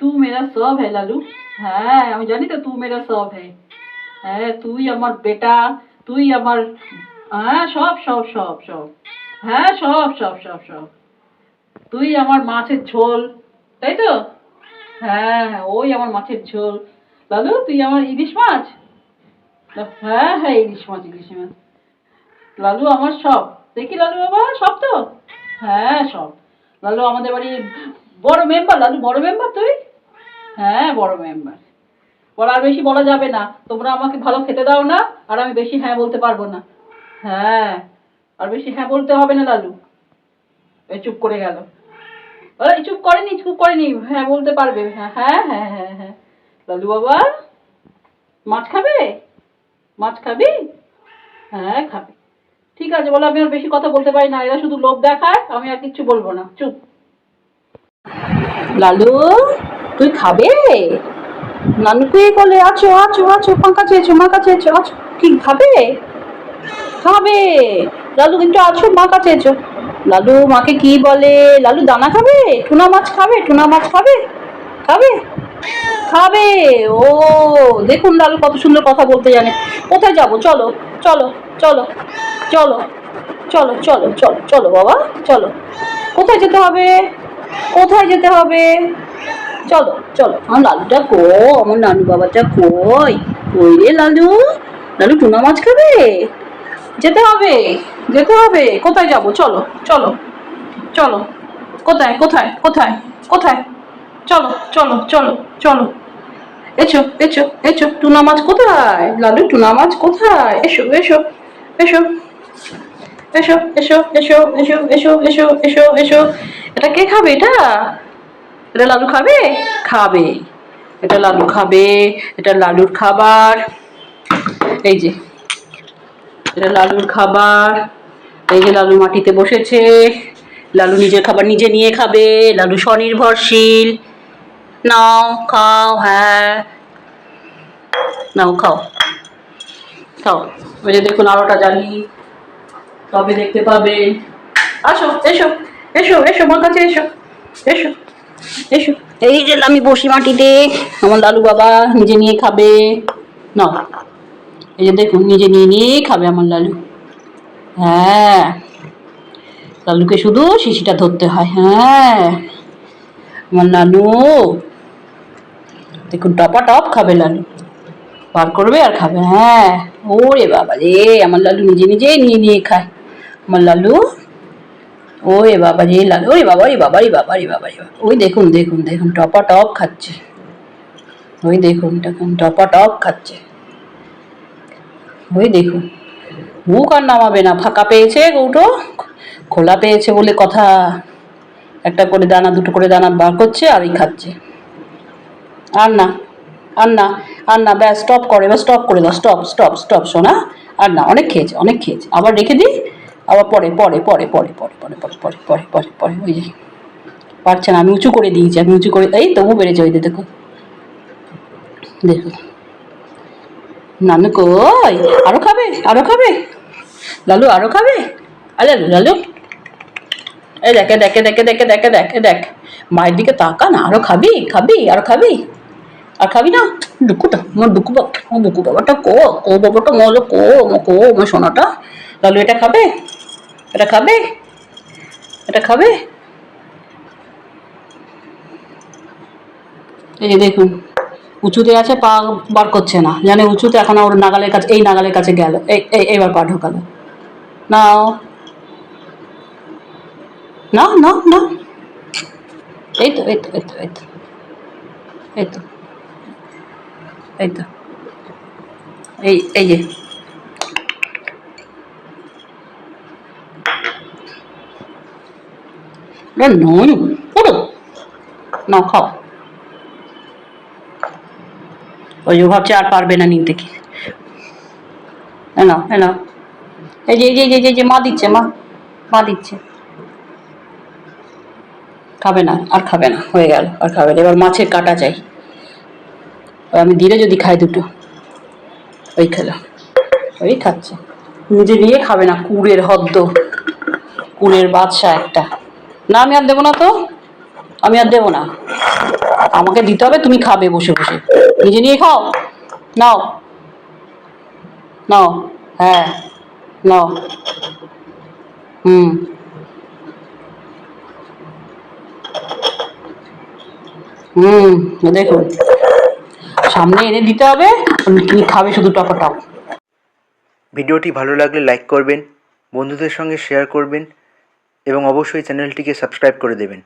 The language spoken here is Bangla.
তু মেরা সব হ্যাঁ লালু হ্যাঁ আমি জানি তো তু মেরা সব হ্যাঁ হ্যাঁ তুই আমার বেটা তুই আমার হ্যাঁ সব সব সব সব হ্যাঁ সব সব সব সব তুই আমার মাছের ঝোল তাই তো? হ্যাঁ হ্যাঁ ওই আমার মাছের ঝোল। লালু, তুই আমার ইলিশ মাছ? হ্যাঁ হ্যাঁ ইলিশ মাছ ইলিশ মাছ। লালু, আমার সব। দেখি লালু বাবা, সব তো? হ্যাঁ সব। লালু, আমাদের বাড়ির বড় মেম্বার লালু, বড় মেম্বার তুই? হ্যাঁ বড় মেম্বার বলা আর বেশি বলা যাবে না। তোমরা আমাকে ভালো খেতে দাও না, আর আমি বেশি হ্যাঁ বলতে পারব না। হ্যাঁ আর বেশি হ্যাঁ বলতে হবে না লালু। এই চুপ করে গেল। এই চুপ করেনি চুপ করেনি হ্যাঁ বলতে পারবে। হ্যাঁ হ্যাঁ হ্যাঁ হ্যাঁ হ্যাঁ। লালু বাবা, মাছ খাবে? মাছ খাবি? হ্যাঁ খাবে। ঠিক আছে, বলো, আমি আর বেশি কথা বলতে পারি না। এরা শুধু লোভ দেখায়, আমি আর কিচ্ছু বলব না। চুপ। লালু? তুই খাবে? নানু তুই বলে, আছো আছো আছো, ফাঁকা চেয়েছো মা কাছে আছো, কি খাবে? খাবে। লালু কিন্তু আছো মা কাছে লালু মাকে কি বলে? লালু দানা খাবে? টুনা মাছ খাবে? টুনা মাছ খাবে? খাবে? খাবে। ও, দেখুন লালু কত সুন্দর কথা বলতে জানে। কোথায় যাব? চলো চলো চলো চলো চলো চলো চলো চলো বাবা, চলো। কোথায় যেতে হবে? কোথায় যেতে হবে? চলো চলো। আমার লালুটা কো আমার নানু বাবাটা কই? কই রে লালু? লালু, টুনা মাছ খাবে? যেতে হবে যেতে হবে। কোথায় যাব? চলো চলো চলো। কোথায় কোথায় কোথায় কোথায়? চলো চলো চলো চলো। এসো এসো এসো। টুনা মাছ কোথায়? লালু, টুনা মাছ কোথায়? এসো এসো এসো। এসো এসো এসো এসো এসো এসো এসো এসো। এটা কে খাবে এটা? এটা লালু খাবে? খাবে। এটা লালু খাবে, এটা লালুর খাবার। এই যে, এটা লালুর খাবার। এই যে লালু মাটিতে বসেছে। লালু নিজের খাবার নিজে নিয়ে খাবে। লালু স্বনির্ভরশীল। নাও, খাও হ্যাঁ। নাও, খাও। খাও। ওই যে দেখুন আলোটা জ্বালি তবে দেখতে পাবেন আসো, এসো এসো এসো, আমার কাছে এসো এসো। এসো। এই যে আমি বসি মাটিতে, আমার লালু বাবা নিজে নিয়ে খাবে। নাও। এই যে দেখুন, নিজে নিয়ে নিয়ে খাবে আমার লালু। হ্যাঁ। লালুকে শুধু শিশিটা ধরতে হয় হ্যাঁ। আমার লালু দেখুন, টপা টপ খাবে লালু। বার করবে আর খাবে হ্যাঁ। ওরে বাবা রে আমার লালু নিজে নিজেই নিয়ে নিয়ে খায়। আমার লালু ওরে বাবা রে লালু ওরে বাবা রে বাবা রে বাবা রে বাবা। ওই দেখুন দেখুন দেখুন, টপা টপ খাচ্ছে। ওই দেখুন দেখুন, টপা টপ খাচ্ছে। ওই দেখুন। মুখ আর নামাবে না। ফাঁকা পেয়েছে গৌটো? খোলা পেয়েছে বলে কথা। একটা করে দানা, দুটো করে দানা বার করছে, আর এই খাচ্ছে। আর না আর না আর না, ব্যাস স্টপ করে এবার স্টপ করে দাও। স্টপ স্টপ স্টপ শোনা আর না, অনেক খেয়েছে অনেক খেয়েছে। আবার রেখে দিই? আবার পরে পরে পরে পরে পরে পরে পরে পরে পরে পরে পরে ওই যে পারছে না আমি উঁচু করে দিয়েছি আমি উঁচু করে এই তবু বেড়েছে ওই দেখো দেখো নানু কই আরও খাবে আরও খাবে লালু আরও খাবে আরে লালু এই দেখে দেখে দেখে দেখে দেখে দেখে দেখ মায়ের দিকে তাকা না আরও খাবি খাবি আরও খাবি আর খাবি না ডুকুটা আমার দুকু বাবা আমার দুকু বাবাটা কো কো বাবাটা মজা কো কো আমার সোনাটা লালু এটা খাবে এটা খাবে? এটা খাবে? এই যে দেখুন, উঁচুতে আছে, পা বার করছে না। জানে উঁচুতে এখন ওর নাগালের কাছে এই নাগালের কাছে গেল। এই এইবার পা ঢোকালো। নাও। না না না এই তো এই তো এই তো এই তো। এই তো। এই তো। এই এই যে। নুন পুরো নাও খাও ওই যে ভাবছে আর পারবে না নিতে কি না না এই যে এই যে এই যে- মা দিচ্ছে মা মা দিচ্ছে খাবে না আর খাবে না হয়ে গেল আর খাবে না এবার মাছের কাটা চাই আমি দিলে যদি খাই দুটো। ওই খেলো। ওই খাচ্ছে। নিজে নিয়ে খাবে না, কুড়ের হদ্দ। কুড়ের বাদশা একটা। না, আমি আর দেবো না তো। আমি আর দেবো না। আমাকে দিতে হবে, তুমি খাবে বসে বসে। নিজে নিয়ে খাও। নাও। নাও। হ্যাঁ। নাও। হুম। হুম দেখুন সামনে এনে দিতে হবে, তুমি খাবে শুধু টপা টপ ভিডিওটি ভালো লাগলে লাইক করবেন, বন্ধুদের সঙ্গে শেয়ার করবেন এবং অবশ্যই চ্যানেলটিকে সাবস্ক্রাইব করে দেবেন।